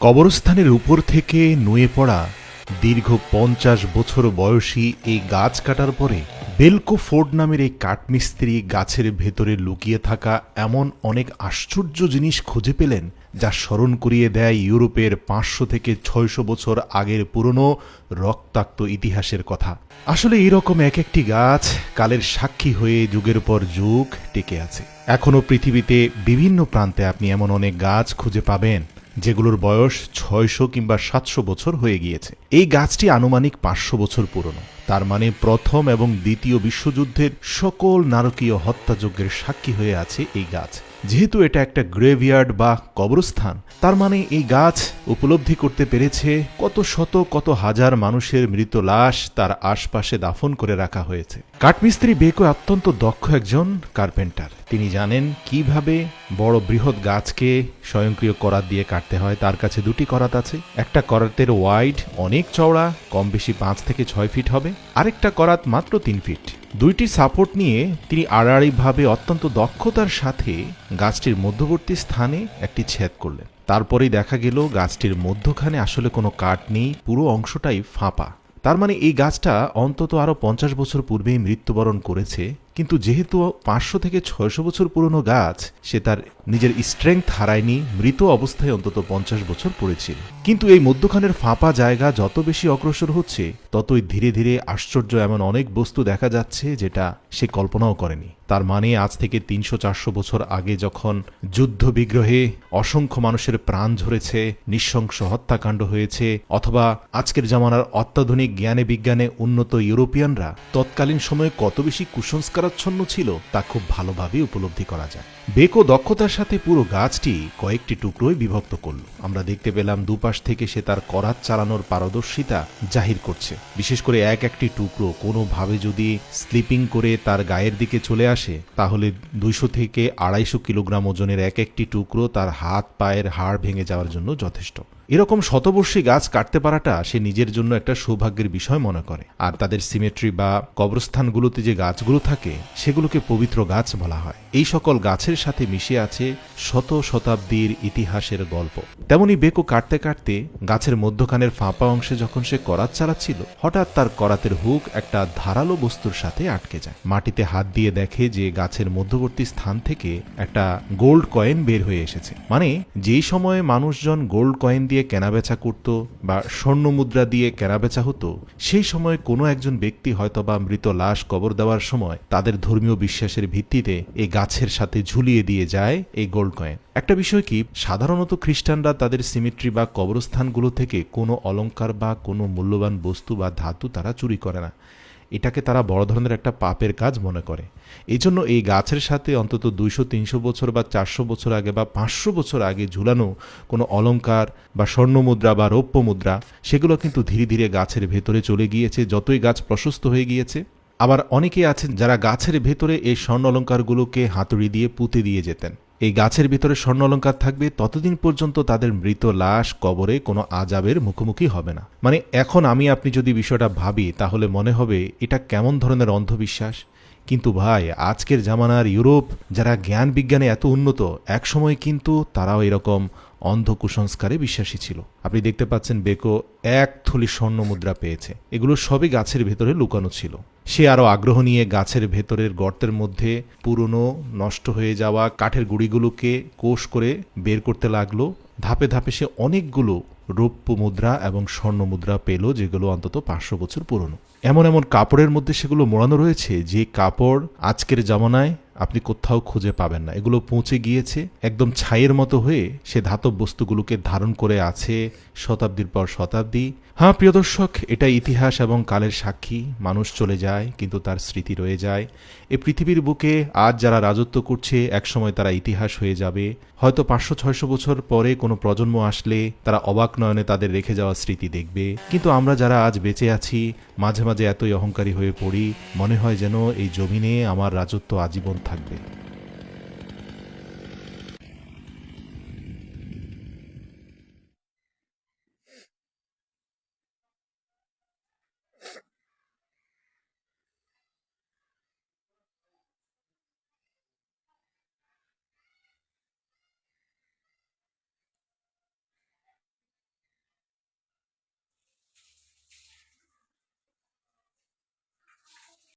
কবরস্থানের উপর থেকে নুয়ে পড়া দীর্ঘ পঞ্চাশ বছর বয়সী এই গাছ কাটার পরে বেলকো ফোর্ড নামের এই কাঠমিস্ত্রি গাছের ভেতরে লুকিয়ে থাকা এমন অনেক আশ্চর্য জিনিস খুঁজে পেলেন যা স্মরণ করিয়ে দেয় ইউরোপের পাঁচশো থেকে ছয়শো বছর আগের পুরনো রক্তাক্ত ইতিহাসের কথা। আসলে এইরকম এক একটি গাছ কালের সাক্ষী হয়ে যুগের পর যুগ টেকে আছে। এখনও পৃথিবীতে বিভিন্ন প্রান্তে আপনি এমন অনেক গাছ খুঁজে পাবেন। যেগুলোর বয়স ছয়শো কিংবা সাতশো বছর হয়ে গিয়েছে। এই গাছটি আনুমানিক পাঁচশো বছর পুরনো। তার মানে প্রথম এবং দ্বিতীয় বিশ্বযুদ্ধের সকল নারকীয় হত্যাযজ্ঞের সাক্ষী হয়ে আছে এই গাছ। যেহেতু এটা একটা গ্রেভিয়ার্ড বা কবরস্থান, তার মানে এই গাছ উপলব্ধি করতে পেরেছে কত শত, কত হাজার মানুষের মৃত লাশ তার আশপাশে দাফন করে রাখা হয়েছে। কাঠমিস্ত্রি বেকো অত্যন্ত দক্ষ একজন কার্পেন্টার। তিনি জানেন কীভাবে বড় বৃহৎ গাছকে স্বয়ংক্রিয় করাত দিয়ে কাটতে হয়। তার কাছে দুটি করাত আছে। একটা করাতের ওয়াইড অনেক চওড়া কম বেশি পাঁচ থেকে ছয় ফিট হবে। আরেকটা করাত মাত্র তিন ফিট। দুইটি সাপোর্ট নিয়ে তিনি আড়াআড়িভাবে অত্যন্ত দক্ষতার সাথে গাছটির মধ্যবর্তী স্থানে একটি ছেদ করলেন। তারপরেই দেখা গেল গাছটির মধ্যখানে আসলে কোনো কাঠ নেই, পুরো অংশটাই ফাঁপা। তার মানে এই গাছটা অন্তত আরও পঞ্চাশ বছর পূর্বেই মৃত্যুবরণ করেছে কিন্তু যেহেতু পাঁচশো থেকে ছয়শো বছর পুরনো গাছ, সে তার নিজের স্ট্রেংথ হারায়নি, মৃত অবস্থায় অন্তত পঞ্চাশ বছর পড়েছিল। কিন্তু এই মধ্যখানের ফাঁপা জায়গা যত বেশি অগ্রসর হচ্ছে, ততই ধীরে ধীরে আশ্চর্য এমন অনেক বস্তু দেখা যাচ্ছে যেটা সে কল্পনাও করেনি। তার মানে আজ থেকে তিনশো চারশো বছর আগে যখন যুদ্ধ বিগ্রহে অসংখ্য মানুষের প্রাণ ঝরেছে, নৃশংস হত্যাকাণ্ড হয়েছে, অথবা আজকের জামানার অত্যাধুনিক জ্ঞানে বিজ্ঞানে উন্নত ইউরোপিয়ানরা, তৎকালীন সময়ে কত বেশি কুসংস্কারাচ্ছন্ন ছিল, তা খুব ভালোভাবে উপলব্ধি করা যায়। বেকো দক্ষতার সাথে পুরো গাছটি কয়েকটি টুকরোয় বিভক্ত করল। আমরা দেখতে পেলাম দুপাশ থেকে সে তার করাত চালানোর পারদর্শিতা জাহির করছে। বিশেষ করে এক একটি টুকরো কোনোভাবে যদি স্লিপিং করে তার গায়ের দিকে চলে আসে, তাহলে দুইশো থেকে আড়াইশো কিলোগ্রাম ওজনের এক একটি টুকরো তার হাত পায়ের হাড় ভেঙে যাওয়ার জন্য যথেষ্ট। এরকম শতবর্ষী গাছ কাটতে পারাটা সে নিজের জন্য একটা সৌভাগ্যের বিষয় মনে করে। আর তাদের সিমেট্রি বা কবরস্থানগুলোতে যে গাছগুলো থাকে, সেগুলোকে পবিত্র গাছ বলা হয়। এই সকল গাছের সাথে মিশে আছে শত শতাব্দীর ইতিহাসের গল্প। তেমনি বেকো কাটতে কাটতে গাছের মধ্যখানের ফাঁপা অংশে যখন সে করাত চালাচ্ছিল, হঠাৎ তার করাতের হুক একটা ধারালো বস্তুর সাথে আটকে যায়। মাটিতে হাত দিয়ে দেখে যে গাছের মধ্যবর্তী স্থান থেকে একটা গোল্ড কয়েন বের হয়ে এসেছে। মানে যেই সময়ে মানুষজন গোল্ড কয়েন দিয়ে কেনাবেচা করত বা স্বর্ণ মুদ্রা দিয়ে কেনাবেচা হতো, সেই সময় কোনো একজন ব্যক্তি হয়তোবা মৃত লাশ কবর দেওয়ার সময় তাদের ধর্মীয় বিশ্বাসের ভিত্তিতে এই গাছের সাথে ঝুলিয়ে দিয়ে যায় এই গোল্ড কয়েন একটা বিষয় কি? সাধারণত খ্রিস্টানরা তাদের সিমেট্রি বা কবরস্থানগুলো থেকে কোনো অলংকার বা কোনো মূল্যবান বস্তু বা ধাতু তারা চুরি করে না। এটাকে তারা বড় ধরনের একটা পাপের কাজ মনে করে। এই জন্য এই গাছের সাথে অন্তত দুইশো, তিনশো বছর বা চারশো বছর আগে বা পাঁচশো বছর আগে ঝুলানো কোনো অলঙ্কার বা স্বর্ণ মুদ্রা বা রৌপ্য মুদ্রা সেগুলো কিন্তু ধীরে ধীরে গাছের ভেতরে চলে গিয়েছে, যতই গাছ প্রশস্ত হয়ে গিয়েছে। আবার অনেকেই আছেন যারা গাছের ভেতরে এই স্বর্ণ অলঙ্কারগুলোকে হাতুড়ি দিয়ে পুঁতে দিয়ে যেতেন। এই গাছের ভিতরে স্বর্ণ অলঙ্কার থাকবে, ততদিন পর্যন্ত তাদের মৃত লাশ কবরে কোনো আজাবের মুখোমুখি হবে না। মানে এখন আমি আপনি যদি বিষয়টা ভাবি, তাহলে মনে হবে এটা কেমন ধরনের অন্ধবিশ্বাস। কিন্তু ভাই, আজকের জামানার ইউরোপ, যারা জ্ঞান বিজ্ঞানে এত উন্নত, একসময় কিন্তু তারাও এরকম অন্ধ কুসংস্কারে বিশ্বাসী ছিল। আপনি দেখতে পাচ্ছেন বেকো এক থলি স্বর্ণ মুদ্রা পেয়েছে। এগুলো সবই গাছের ভেতরে লুকানো ছিল। সে আরও আগ্রহ নিয়ে গাছের ভেতরের গর্তের মধ্যে পুরনো, নষ্ট হয়ে যাওয়া কাঠের গুঁড়িগুলোকে কোষ করে বের করতে লাগল। ধাপে ধাপে সে অনেকগুলো রৌপ্য মুদ্রা এবং স্বর্ণ মুদ্রা পেল, যেগুলো অন্তত পাঁচশো বছর পুরনো। এমন এমন কাপড়ের মধ্যে সেগুলো মোড়ানো রয়েছে, যে কাপড় আজকের জামানায় আপনি কোথাও খুঁজে পাবেন না। এগুলো পৌঁছে গিয়েছে, একদম ছাইয়ের মতো হয়ে সে ধাতব বস্তুগুলোকে ধারণ করে আছে শতাব্দীর পর শতাব্দী। হ্যাঁ প্রিয় দর্শক এটা ইতিহাস এবং কালের সাক্ষী। মানুষ চলে যায়, কিন্তু তার স্মৃতি রয়ে যায়। এ পৃথিবীর বুকে আজ যারা রাজত্ব করছে, একসময় তারা ইতিহাস হয়ে যাবে। হয়তো পাঁচশো, ছয়শো বছর পরে কোনো প্রজন্ম আসলে তারা অবাক নয়নে তাদের রেখে যাওয়া স্মৃতি দেখবে। কিন্তু আমরা যারা আজ বেঁচে আছি, মাঝে মাঝে এতই অহংকারী হয়ে পড়ি, মনে হয় যেন এই জমিনে আমার রাজত্ব আজীবন থাকবে।